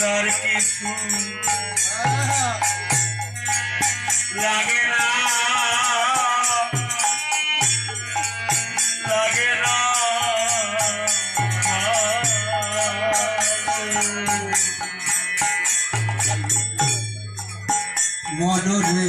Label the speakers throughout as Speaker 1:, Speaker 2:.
Speaker 1: আমার আর কিছু লাগে না। লাগে না।
Speaker 2: মনরে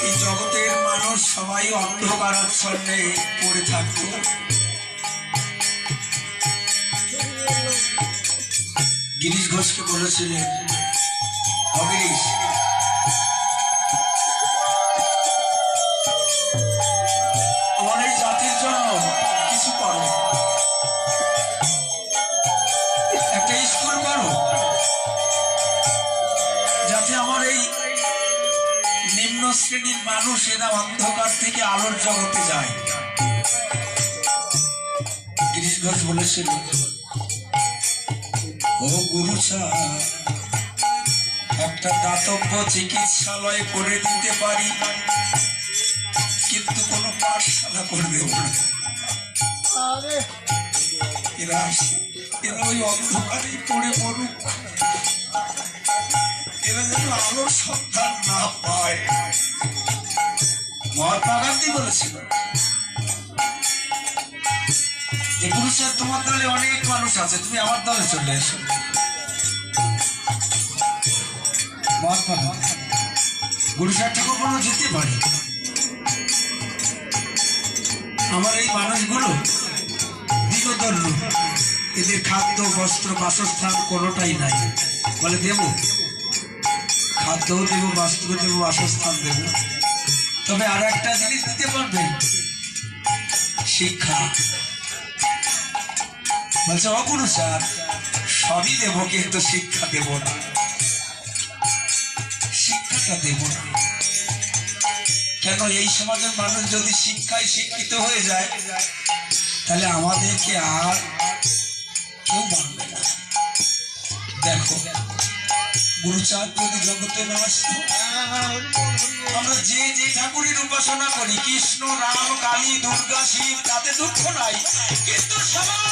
Speaker 1: এই জগতের মানুষ সবাই অন্ধকারাচ্ছন্নে পড়ে গিরিশ ঘোষকে বলেছিলেন অগিরিশ শ্রেণির মানুষ এরা অন্ধকার থেকে আলোর জগতে যায়। গিরিশ ঘোষ বলেছিল ও গুরু একটা দাতব্য চিকিৎসালয় করে দিতে পারি কিন্তু কোনো পাঠশালা করে দেব না এরা এরা ওই অন্ধকারেই পড়ে মরুক। আলোর সন্ধান না পায় মহাত্মা গান্ধী বলেছিল যে গুরু স্যার তোমার দলে অনেক মানুষ আছে তুমি আমার দলে চলে এসো মহাত্মা গান্ধী গুরু স্যার ঠাকুর কোনো যেতে পারে আমার এই মানুষগুলো দিগদর্ল এদের খাদ্য বস্ত্র বাসস্থান কোনোটাই নাই বলে দেব খাদ্যও দেব দেব, বাসস্থান দেব। তবে আর একটা জিনিস দিতে পারবেন শিক্ষা। বলছে, অগুরু স্যার, সবই দেব, কিন্তু শিক্ষা দেব না। শিক্ষাটা দেব না। কেন, এই সমাজের মানুষ যদি শিক্ষায় শিক্ষিত হয়ে যায়, তাহলে আমাদেরকে আর কেউ মানবে গুরুচাঁদ যদি জগতে না আমরা যে যে ঠাকুরের উপাসনা করি, কৃষ্ণ, রাম, কালী, দুর্গা, শিব, তাতে দুঃখ নাই। কিন্তু সবার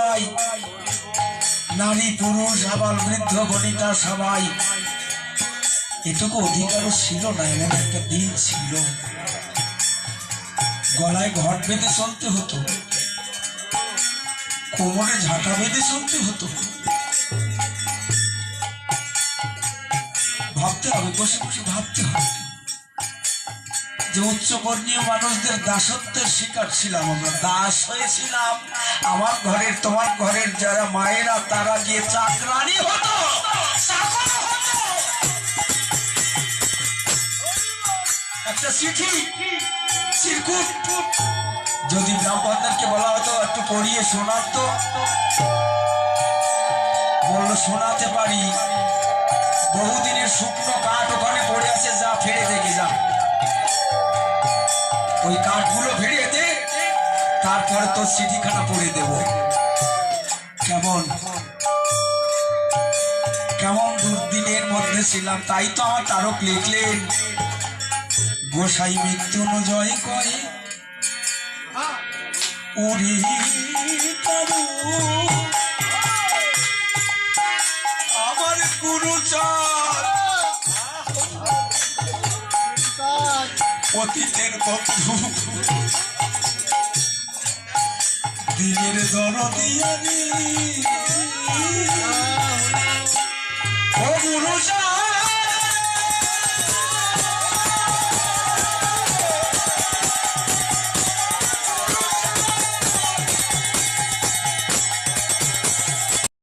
Speaker 1: সবাই। নারী, পুরুষ আবার বৃদ্ধ, বনিতা, সবাই। এটুকু অধিকারও ছিল না, এমন একটা দিন ছিল। গলায় ঘট বেঁধে চলতে হতো। কোমরে ঝাঁটা বেঁধে চলতে হতো। ভাবতে হবে, বসে বসে ভাবতে হবে। যে উচ্চবর্ণীয় মানুষদের দাসত্বের শিকার ছিলাম আমরা। দাস হয়েছিলাম। আমার ঘরের, তোমার ঘরের যারা মায়েরা, তারা গিয়ে চাকরানি হতো। একটা চিঠি যদি ব্রাহ্মণদেরকে বলা হতো, একটু পড়িয়ে শোনার তো বলল, শোনাতে পারি। বহুদিনের শুকনো কাঠ ওখানে পড়ে আছে, যা ফেলে দেখে যা। ওই কাঠগুলো ফেরিয়ে দে তারপরে তোর চিঠিখানা পড়ে দেব। কেমন? কেমন দুর্দিনের মধ্যে ছিলাম তাই তো আমার তারক লিখলেন। গোসাই মৃত্যু জয় করে উড়ি অতীতের বন্ধু দিনের দরদিয়ানি ও